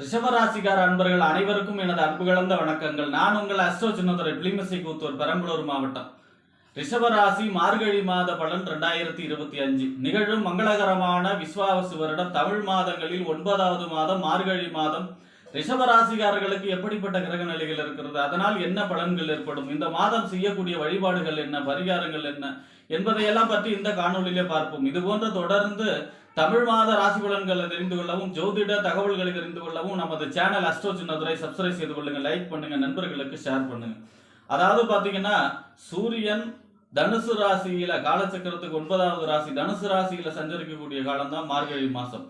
ரிஷபராசிக்கார அன்பர்கள் அனைவருக்கும் எனது அன்பு கலந்த வணக்கங்கள். நான் உங்கள் அஸ்ட்ரோ சின்னதுரை பிளிமசி கூத்தூர் பெரம்பலூர் மாவட்டம். ரிஷபராசி மார்கழி மாத பலன் ரெண்டாயிரத்தி இருபத்தி அஞ்சு. நிகழும் மங்களகரமான விஸ்வாவசு வருடம் தமிழ் மாதங்களில் ஒன்பதாவது மாதம் மார்கழி மாதம். ரிஷபராசிக்காரர்களுக்கு எப்படிப்பட்ட கிரக நிலைகள் இருக்கிறது? அதனால் என்ன பலன்கள் ஏற்படும்? இந்த மாதம் செய்யக்கூடிய வழிபாடுகள் என்ன? பரிகாரங்கள் என்ன? என்பதையெல்லாம் பற்றி இந்த காணொளியிலே பார்ப்போம். இது போன்ற தொடர்ந்து தமிழ் மாத ராசி பலன்களை தெரிந்து கொள்ளவும் ஜோதிட தகவல்களை தெரிந்து கொள்ளவும் நமது சேனல் அஸ்ட்ரோ சின்னதுரை சப்ஸ்கிரைப் செய்து கொள்ளுங்க லைக் பண்ணுங்க நண்பர்களுக்கு ஷேர் பண்ணுங்க. அதாவது பாத்தீங்கன்னா சூரியன் தனுசு ராசியில காலச்சக்கரத்துக்கு ஒன்பதாவது ராசி தனுசு ராசியில சஞ்சரிக்கக்கூடிய காலம் தான் மார்கழி மாசம்.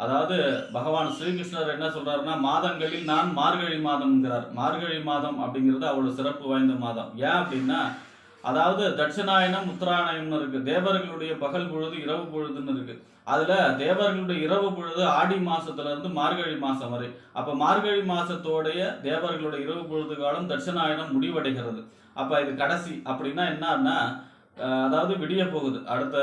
அதாவது பகவான் ஸ்ரீகிருஷ்ணர் என்ன சொல்றாருன்னா மாதங்களில் நான் மார்கழி மாதம்ங்கிறார். மார்கழி மாதம் அப்படிங்கிறது அவ்வளவு சிறப்பு வாய்ந்த மாதம். ஏன் அப்படின்னா அதாவது தட்சிணாயனம் உத்தராயணம்னு இருக்கு. தேவர்களுடைய பகல் பொழுது இரவு பொழுதுன்னு இருக்கு. அதுல தேவர்களுடைய இரவு பொழுது ஆடி மாசத்துல இருந்து மார்கழி மாசம் வரை. அப்ப மார்கழி மாசத்தோடைய தேவர்களுடைய இரவு பொழுது காலம் தட்சிணாயனம் முடிவடைகிறது. அப்ப இது கடைசி. அப்படின்னா என்னன்னா அதாவது விடிய போகுது. அடுத்த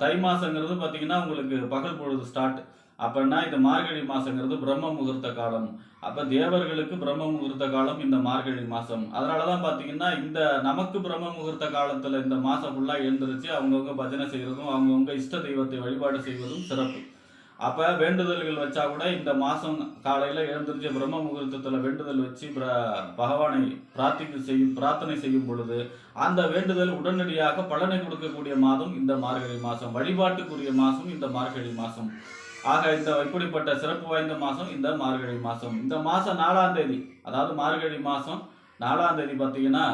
தை மாசங்கிறது பாத்தீங்கன்னா உங்களுக்கு பகல் பொழுது ஸ்டார்ட் அப்படின்னா இந்த மார்கழி மாசங்கிறது பிரம்ம முகூர்த்த காலம். அப்ப தேவர்களுக்கு பிரம்ம முகூர்த்த காலம் இந்த மார்கழி மாசம். அதனாலதான் பாத்தீங்கன்னா இந்த நமக்கு பிரம்ம முகூர்த்த காலத்துல இந்த மாசம் ஃபுல்லா எழுந்திருச்சு அவங்கவுங்க பஜனை செய்யறதும் அவங்கவுங்க இஷ்ட தெய்வத்தை வழிபாடு செய்வதும் சிறப்பு. அப்ப வேண்டுதல்கள் வச்சா கூட இந்த மாசம் காலையில எழுந்திருச்சு பிரம்ம முகூர்த்தத்துல வேண்டுதல் வச்சு பகவானை பிரார்த்திக்கு செய்யும் பிரார்த்தனை செய்யும் பொழுது அந்த வேண்டுதல் உடனடியாக பலனை கொடுக்கக்கூடிய மாதம் இந்த மார்கழி மாசம். வழிபாட்டுக்குரிய மாசம் இந்த மார்கழி மாசம். ஆக இந்த இப்படிப்பட்ட சிறப்பு வாய்ந்த மாதம் இந்த மார்கழி மாதம் இந்த மாதம் நாலாம் தேதி அதாவது மார்கழி மாதம் நாலாம் தேதி பார்த்தீங்கன்னா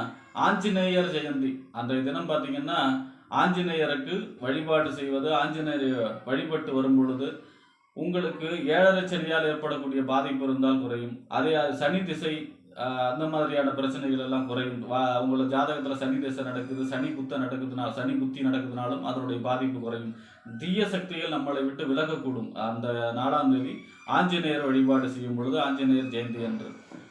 ஆஞ்சநேயர் ஜெயந்தி. அன்றைய தினம் பார்த்தீங்கன்னா ஆஞ்சநேயருக்கு வழிபாடு செய்வது ஆஞ்சநேயர் வழிபட்டு வரும் பொழுது உங்களுக்கு ஏழரை சனியால் ஏற்படக்கூடிய பாதிப்பு இருந்தால் குறையும். அதே அது சனி திசை அந்த மாதிரியான பிரச்சனைகள் எல்லாம் குறையும். வா- உங்களோட ஜாதகத்தில் சனி தசை நடக்குது சனி புத்த நடக்குதுனால சனி புத்தி நடக்குதுனாலும் அதனுடைய பாதிப்பு குறையும். தீய சக்திகள் நம்மளை விட்டு விலகக்கூடும். அந்த நாலாம் தேதி ஆஞ்சநேயர் வழிபாடு செய்யும் பொழுது ஆஞ்சநேயர் ஜெயந்தி என்று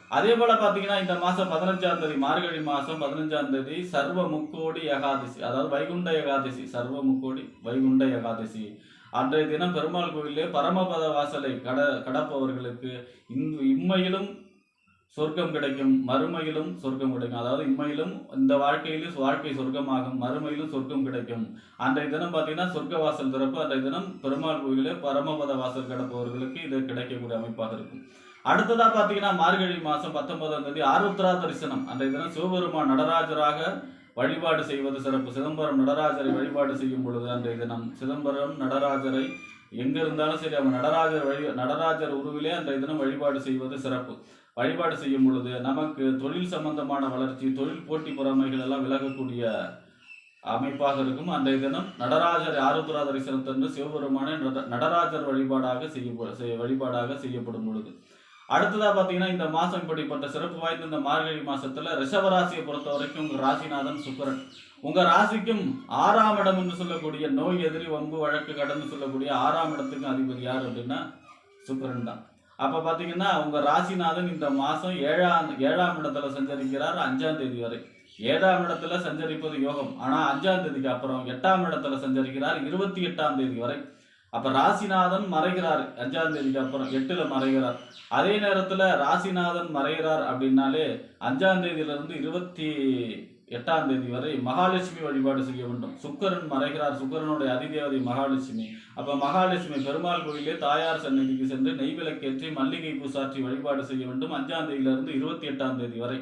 அதே போல பார்த்தீங்கன்னா இந்த மாதம் பதினஞ்சாம் தேதி மார்கழி மாதம் பதினஞ்சாம் தேதி சர்வ முக்கோடி ஏகாதசி அதாவது வைகுண்ட ஏகாதசி சர்வ முக்கோடி வைகுண்ட ஏகாதசி. அன்றைய தினம் பெருமாள் கோயிலே பரமபத வாசலை கட கடப்பவர்களுக்கு இந்த இம்மையிலும் சொர்க்கம் கிடைக்கும் மறுமையிலும் சொர்க்கம் கிடைக்கும். அதாவது இம்மையிலும் இந்த வாழ்க்கையிலும் வாழ்க்கை சொர்க்கமாகும் மறுமையிலும் சொர்க்கம் கிடைக்கும். அன்றைய தினம் பார்த்தீங்கன்னா சொர்க்க வாசல் திறப்பு அன்றைய தினம் பெருமாள் கோயிலே பரமபத வாசல் கிடப்பவர்களுக்கு இது கிடைக்கக்கூடிய அமைப்பாக இருக்கும். அடுத்ததா பார்த்தீங்கன்னா மார்கழி மாதம் பத்தொன்பதாம் தேதி ஆருத்ரா தரிசனம். அன்றைய தினம் சிவபெருமான் நடராஜராக வழிபாடு செய்வது சிறப்பு. சிதம்பரம் நடராஜரை வழிபாடு செய்யும் பொழுது அன்றைய தினம் சிதம்பரம் நடராஜரை எங்க இருந்தாலும் சரி அவங்க நடராஜர் வழி நடராஜர் உருவிலே அன்றைய தினம் வழிபாடு செய்வது சிறப்பு. வழிபாடு செய்யும் பொழுது நமக்கு தொழில் சம்பந்தமான வளர்ச்சி தொழில் போட்டி பொறாமைகள் எல்லாம் விலகக்கூடிய அமைப்பாக இருக்கும். அன்றைய தினம் நடராஜர் ஆருத்ரா தரிசனத்தன்று சிவபெருமானை நட- நடராஜர் வழிபாடாக செய்ய வழிபாடாக செய்யப்படும் பொழுது. அடுத்ததாக பார்த்தீங்கன்னா இந்த மாதம் இப்படிப்பட்ட சிறப்பு வாய்ந்த இந்த மார்கழி மாதத்தில் ரிஷபராசியை பொறுத்த வரைக்கும் உங்கள் ராசிநாதன் சுக்கரன். உங்கள் ராசிக்கும் ஆறாம் இடம் என்று சொல்லக்கூடிய நோய் எதிரி வம்பு வழக்கு கடந்து சொல்லக்கூடிய ஆறாம் இடத்துக்கு அதிபதி யார் அப்படின்னா சுக்கரன் தான். அப்போ பார்த்தீங்கன்னா உங்கள் ராசிநாதன் இந்த மாதம் ஏழாம் ஏழாம் இடத்துல சஞ்சரிக்கிறார் அஞ்சாம் தேதி வரை. ஏழாம் இடத்துல சஞ்சரிப்பது யோகம். ஆனால் அஞ்சாம் தேதிக்கு அப்புறம் எட்டாம் இடத்துல சஞ்சரிக்கிறார் இருபத்தி எட்டாம் தேதி வரை. அப்போ ராசிநாதன் மறைகிறார். அஞ்சாம் தேதிக்கு அப்புறம் எட்டில் மறைகிறார். அதே நேரத்தில் ராசிநாதன் மறைகிறார் அப்படின்னாலே அஞ்சாம் தேதியிலிருந்து இருபத்தி எட்டாம் தேதி வரை மகாலட்சுமி வழிபாடு செய்ய வேண்டும். சுக்கரன் மறைகிறார். சுக்கரனுடைய அதிதேவதை மகாலட்சுமி. அப்ப மகாலட்சுமி பெருமாள் கோயிலே தாயார் சன்னதிக்கு சென்று நெய் விளக்கேற்றி மல்லிகை பூசாற்றி வழிபாடு செய்ய வேண்டும். அஞ்சாம் தேதியிலிருந்து இருபத்தி எட்டாம் தேதி வரை.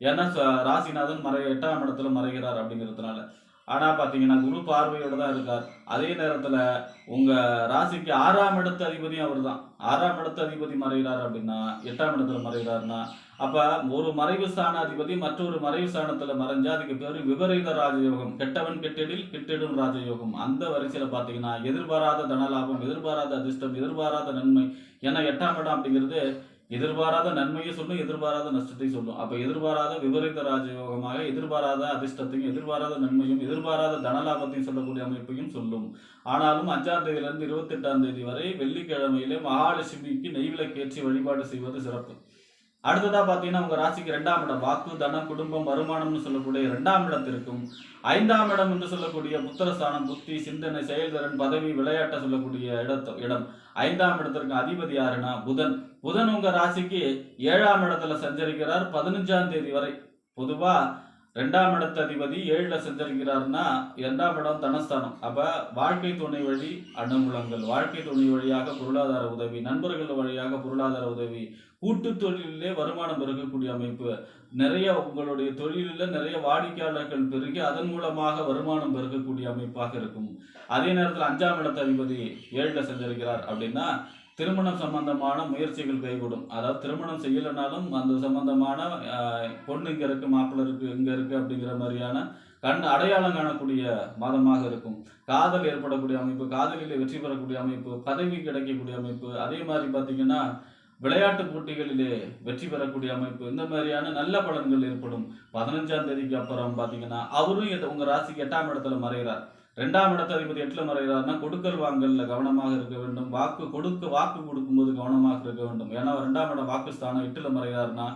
ஏன்னா ச- ராசிநாதன் மறை எட்டாம் இடத்துல மறைகிறார் அப்படிங்கிறதுனால. ஆனா பாத்தீங்கன்னா குரு பார்வையோட தான் இருக்கார். அதே நேரத்துல உங்க ராசிக்கு ஆறாம் இடத்து அதிபதியும் அவர்தான். ஆறாம் இடத்து அதிபதி மறைகிறார் அப்படின்னா எட்டாம் இடத்துல மறைகிறார்னா அப்ப ஒரு மறைவு ஸ்தான அதிபதி மற்றொரு மறைவு ஸ்தானத்துல மறைஞ்சா அதுக்கு பேரு விபரீத ராஜயோகம். கெட்டவன் கெட்டிடில் கெட்டிடும் ராஜயோகம். அந்த வரிசையில பாத்தீங்கன்னா எதிர்பாராத தனலாபம் எதிர்பாராத அதிர்ஷ்டம் எதிர்பாராத நன்மை ஏன்னா எட்டாம் இடம் அப்படிங்கிறது எதிர்பாராத நன்மையை சொல்லும் எதிர்பாராத நஷ்டத்தையும் சொல்லும். அப்ப எதிர்பாராத விபரீத ராஜயோகமாக எதிர்பாராத அதிர்ஷ்டத்தையும் எதிர்பாராத நன்மையும் எதிர்பாராத தனலாபத்தையும் சொல்லக்கூடிய அமைப்பையும் சொல்லும். ஆனாலும் அஞ்சாம் தேதியிலிருந்து இருபத்தி எட்டாம் தேதி வரை வெள்ளிக்கிழமையிலே மகாலட்சுமிக்கு நெய்விளக்கேற்றி வழிபாடு செய்வது சிறப்பு. அடுத்ததா பார்த்தீங்கன்னா உங்க ராசிக்கு ரெண்டாம் இடம் வாக்கு தனம் குடும்பம் வருமானம்னு சொல்லக்கூடிய ரெண்டாம் இடத்திற்கும் ஐந்தாம் இடம் என்று சொல்லக்கூடிய புத்திரஸ்தானம் புத்தி சிந்தனை செயல்திறன் பதவி விளையாட்ட சொல்லக்கூடிய இடத்த இடம். ஐந்தாம் இடத்திற்கு அதிபதி யாருன்னா புதன். புதன் உங்க ராசிக்கு ஏழாம் இடத்துல சஞ்சரிக்கிறார் பதினஞ்சாம் தேதி வரை. பொதுவா ரெண்டாம் இடத்து அதிபதி ஏழுல சஞ்சரிக்கிறார்னா இரண்டாம் இடம் தனஸ்தானம். அப்ப வாழ்க்கை துணை வழி அனுகூலங்கள் வாழ்க்கை துணை வழியாக பொருளாதார உதவி நண்பர்கள் வழியாக பொருளாதார உதவி கூட்டு தொழிலே வருமானம் பெருகக்கூடிய அமைப்பு. நிறைய உங்களுடைய தொழிலில் நிறைய வாடிக்கையாளர்கள் பெருகி அதன் மூலமாக வருமானம் பெருகக்கூடிய அமைப்பாக இருக்கும். அதே நேரத்தில் அஞ்சாம் இடத்து அதிபதி ஏழில் செஞ்சிருக்கிறார் அப்படின்னா திருமணம் சம்பந்தமான முயற்சிகள் கைகூடும். அதாவது திருமணம் செய்யலைனாலும் அந்த சம்பந்தமான பொண்ணு இங்கே இருக்குது மாப்பிள்ளை இருக்குது இங்கே இருக்குது அப்படிங்கிற மாதிரியான கண் அடையாளம் காணக்கூடிய மாதமாக இருக்கும். காதல் ஏற்படக்கூடிய அமைப்பு காதலில் வெற்றி பெறக்கூடிய அமைப்பு பதவி கிடைக்கக்கூடிய அமைப்பு அதே மாதிரி பார்த்தீங்கன்னா விளையாட்டு போட்டிகளிலே வெற்றி பெறக்கூடிய அமைப்பு இந்த மாதிரியான நல்ல பலன்கள் ஏற்படும். பதினஞ்சாம் தேதிக்கு அப்புறம் பார்த்தீங்கன்னா அவரும் உங்கள் ராசிக்கு எட்டாம் இடத்துல மறைகிறார். ரெண்டாம் இடத்த அதிபதி எட்டில் மறைகிறார்னா கொடுக்கல் வாங்கல்ல கவனமாக இருக்க வேண்டும். வாக்கு கொடுக்க வாக்கு கொடுக்கும்போது கவனமாக இருக்க வேண்டும். ஏன்னா ரெண்டாம் இடம் வாக்கு ஸ்தானம் எட்டுல மறைகிறார்னா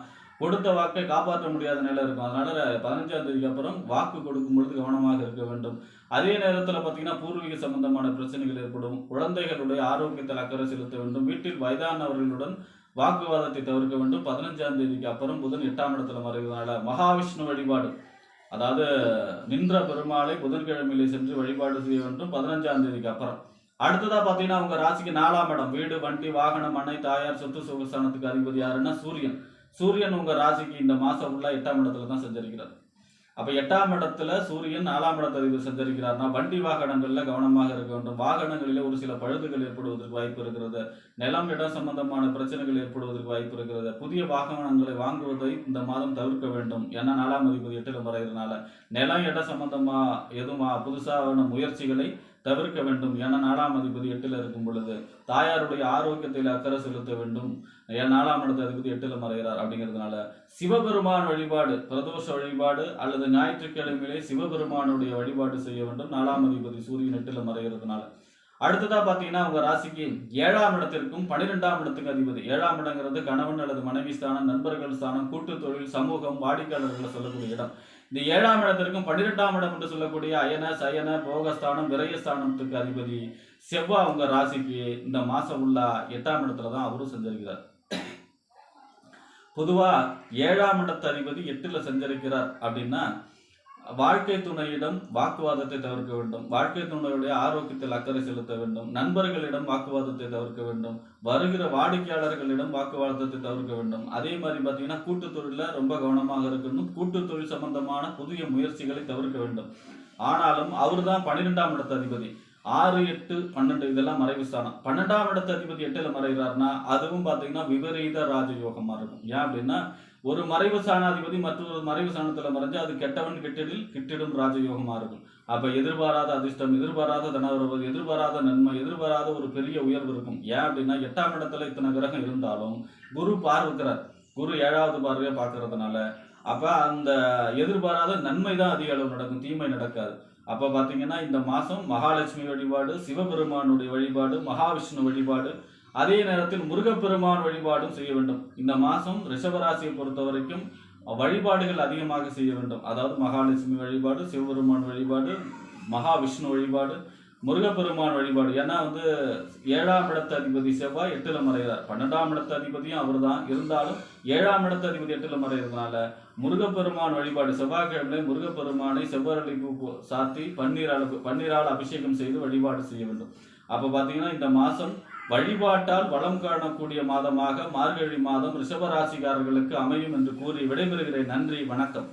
கொடுத்த வாக்கை காப்பாற்ற முடியாத நிலை இருக்கும். அதனால பதினஞ்சாம் தேதிக்கு அப்புறம் வாக்கு கொடுக்கும் பொழுது கவனமாக இருக்க வேண்டும். அதே நேரத்தில் பார்த்தீங்கன்னா பூர்வீக சம்பந்தமான பிரச்சனைகள் ஏற்படும். குழந்தைகளுடைய ஆரோக்கியத்தில் அக்கறை செலுத்த வேண்டும். வீட்டில் வயதானவர்களுடன் வாக்குவாதத்தை தவிர்க்க வேண்டும். பதினஞ்சாம் தேதிக்கு அப்புறம் புதன் எட்டாம் இடத்துல மறைவதனால மகாவிஷ்ணு வழிபாடு அதாவது நின்ற பெருமாளை புதன்கிழமையிலே சென்று வழிபாடு செய்ய வேண்டும் பதினஞ்சாம் தேதிக்கு அப்புறம். அடுத்ததா பாத்தீங்கன்னா உங்க ராசிக்கு நாலாம் இடம். வீடு வண்டி வாகனம் அணை தாயார் சொத்து சுகஸ்தானத்துக்கு அதிபதி யாருன்னா சூரியன். சூரியன் உங்க ராசிக்கு இந்த மாசம் ஃபுல்லா எட்டாம் இடத்துல தான் செஞ்சிருக்கிறார். அப்ப எட்டாம் இடத்துல சூரியன் நாலாம் இடத்தை சஞ்சரிக்கிறார்னா வண்டி வாகனங்கள்ல கவனமாக இருக்க வேண்டும். வாகனங்களில் ஒரு சில பழுதுகள் ஏற்படுவதற்கு வாய்ப்பு இருக்கிறது. நிலம் இடம் சம்பந்தமான பிரச்சனைகள் ஏற்படுவதற்கு வாய்ப்பு இருக்கிறது. புதிய வாகனங்களை வாங்குவதை இந்த மாதம் தவிர்க்க வேண்டும். ஏன்னா நாலாம் அதிபதி எட்டுல மறைகிறதுனால நிலம் இடம் சம்பந்தமா எதுவும் புதுசான முயற்சிகளை தவிர்க்க வேண்டும். ஏன்னா நாலாம் அதிபதி எட்டில் இருக்கும் பொழுது தாயாருடைய ஆரோக்கியத்தில் அக்கறை செலுத்த வேண்டும். ஏன் நாலாம் இடத்து அதிபதி எட்டில் மறைகிறார் அப்படிங்கிறதுனால சிவபெருமான் வழிபாடு பிரதோஷ வழிபாடு அல்லது ஞாயிற்றுக்கிழமையிலே சிவபெருமானுடைய வழிபாடு செய்ய வேண்டும். நாலாம் அதிபதி சூரியன் எட்டுல மறைகிறதுனால. அடுத்ததா பாத்தீங்கன்னா உங்க ராசிக்கு ஏழாம் இடத்திற்கும் பனிரெண்டாம் இடத்துக்கு அதிபதி. ஏழாம் இடங்கிறது கணவன் அல்லது மனைவி ஸ்தானம் நண்பர்கள் ஸ்தானம் கூட்டு தொழில் சமூகம் வாடிக்கையாளர்களை சொல்லக்கூடிய இடம். இந்த ஏழாம் இடத்திற்கும் பன்னிரெண்டாம் இடம் என்று சொல்லக்கூடிய அயன சயன போகஸ்தானம் விரயஸ்தானத்துக்கு அதிபதி செவ்வாய் உங்க ராசிக்கு இந்த மாசம் உள்ள எட்டாம் இடத்துல தான் அவரும் செஞ்சிருக்கிறார். பொதுவா ஏழாம் இடத்து அதிபதி எட்டுல செஞ்சிருக்கிறார் அப்படின்னா வாழ்க்கை துணையிடம் வாக்குவாதத்தை தவிர்க்க வேண்டும். வாழ்க்கை துணையுடைய ஆரோக்கியத்தில் அக்கறை செலுத்த வேண்டும். நண்பர்களிடம் வாக்குவாதத்தை தவிர்க்க வேண்டும். வருகிற வாடிக்கையாளர்களிடம் வாக்குவாதத்தை தவிர்க்க வேண்டும். அதே மாதிரி பார்த்தீங்கன்னா கூட்டு ரொம்ப கவனமாக இருக்கணும். கூட்டு தொழில் சம்பந்தமான புதிய முயற்சிகளை தவிர்க்க வேண்டும். ஆனாலும் அவர் தான் பன்னிரெண்டாம் இடத்த அதிபதி. ஆறு எட்டு பன்னெண்டு இதெல்லாம் மறைவு ஸ்தானம். பன்னெண்டாம் இடத்து அதிபதி எட்டுல மறைகிறார்னா அதுவும் பார்த்தீங்கன்னா விபரீத ராஜயோகமா இருக்கும். ஏன் அப்படின்னா ஒரு மறைவு சாணாதிபதி மற்றொரு மறைவு சாணத்தில் மறைஞ்சு அது கெட்டவன் கெட்டிடில் கிட்டிடும் ராஜயோகமா இருக்கும். அப்ப எதிர்பாராத அதிர்ஷ்டம் எதிர்பாராத தனவரவு எதிர்பாராத நன்மை எதிர்பாராத ஒரு பெரிய உயர்வு இருக்கும். ஏன் அப்படின்னா எட்டாம் இடத்துல இத்தனை கிரகம் இருந்தாலும் குரு பார்வைக்கிறார். குரு ஏழாவது பார்வையை பார்க்கறதுனால. அப்ப அந்த எதிர்பாராத நன்மை தான் அதிக அளவு நடக்கும் தீமை நடக்காது. அப்ப பாத்தீங்கன்னா இந்த மாசம் மகாலட்சுமி வழிபாடு சிவபெருமானுடைய வழிபாடு மகாவிஷ்ணு வழிபாடு அதே நேரத்தில் முருகப்பெருமான் வழிபாடும் செய்ய வேண்டும். இந்த மாசம் ரிஷபராசியை பொறுத்த வரைக்கும் வழிபாடுகள் அதிகமாக செய்ய வேண்டும். அதாவது மகாலட்சுமி வழிபாடு சிவபெருமான் வழிபாடு மகாவிஷ்ணு வழிபாடு முருகப்பெருமான் வழிபாடு. ஏன்னா வந்து ஏழாம் இடத்த அதிபதி செவ்வாய் எட்டுல மறைகிறார். பன்னெண்டாம் இடத்த அதிபதியும் அவர்தான். இருந்தாலும் ஏழாம் இடத்த அதிபதி எட்டுல மறைகிறதுனால முருகப்பெருமான் வழிபாடு செவ்வாய்க்கிழமை முருகப்பெருமானை செவ்வரளி பூ சாத்தி பன்னீரால் பன்னீரால் அபிஷேகம் செய்து வழிபாடு செய்ய வேண்டும். அப்போ பார்த்தீங்கன்னா இந்த மாதம் வழிபாட்டால் வளம் காணக்கூடிய மாதமாக மார்கழி மாதம் ரிஷபராசிக்காரர்களுக்கு அமையும் என்று கூறி விடைபெறுகிறேன். நன்றி வணக்கம்.